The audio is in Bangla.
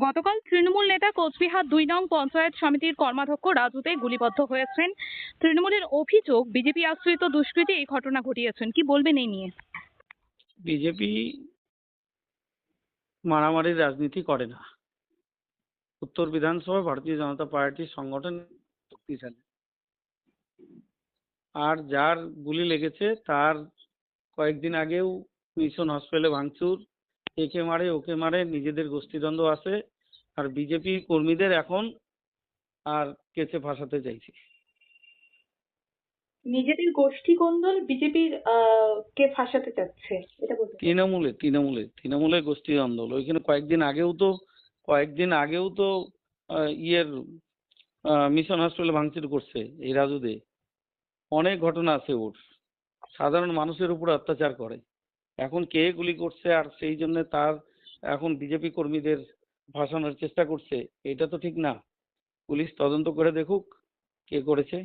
গতকাল তৃণমূল নেতা কোচবিহার দুই নং পঞ্চায়েত সমিতির কর্মাধ্যক্ষ রাজুতে গুলিবদ্ধ হয়েছেন। তৃণমূলের অভিযোগ, বিজেপি আশ্রিত দুষ্কৃতী এই ঘটনা ঘটিয়েছেন। কি বলবেন এই নিয়ে? বিজেপি মারামারির রাজনীতি করে না। উত্তর বিধানসভায় ভারতীয় জনতা পার্টির সংগঠন শক্তিশালী। আর যার গুলি লেগেছে, তার কয়েকদিন আগেও মিশন হসপিটালে ভাঙচুর একে মারে ওকে মারে নিজেদের গোষ্ঠীদ্বন্দ্ব আছে। আর বিজেপি কর্মীদের এখন আর কেসে ফাঁসাতে চাইছে। নিজেদের গোষ্ঠী কোন্দল বিজেপির কে ফাঁসাতে চাচ্ছে? এটা বলতে তৃণমূলে তৃণমূলে তৃণমূলের গোষ্ঠী আন্দোলন ওইখানে কয়েকদিন আগেও তো কয়েকদিন আগেও তো আহ, ইয়ের আহ, মিশন হসপিটালে ভাঙচুর করছে এই রাজুদে অনেক ঘটনা আছে ওর। সাধারণ মানুষের উপর অত্যাচার করে। এখন কে গুলি করছে আর সেই জন্য তার এখন বিজেপি কর্মীদের ভাসানোর চেষ্টা করছে, এটা তো ঠিক না। পুলিশ তদন্ত করে দেখুক কে করেছে।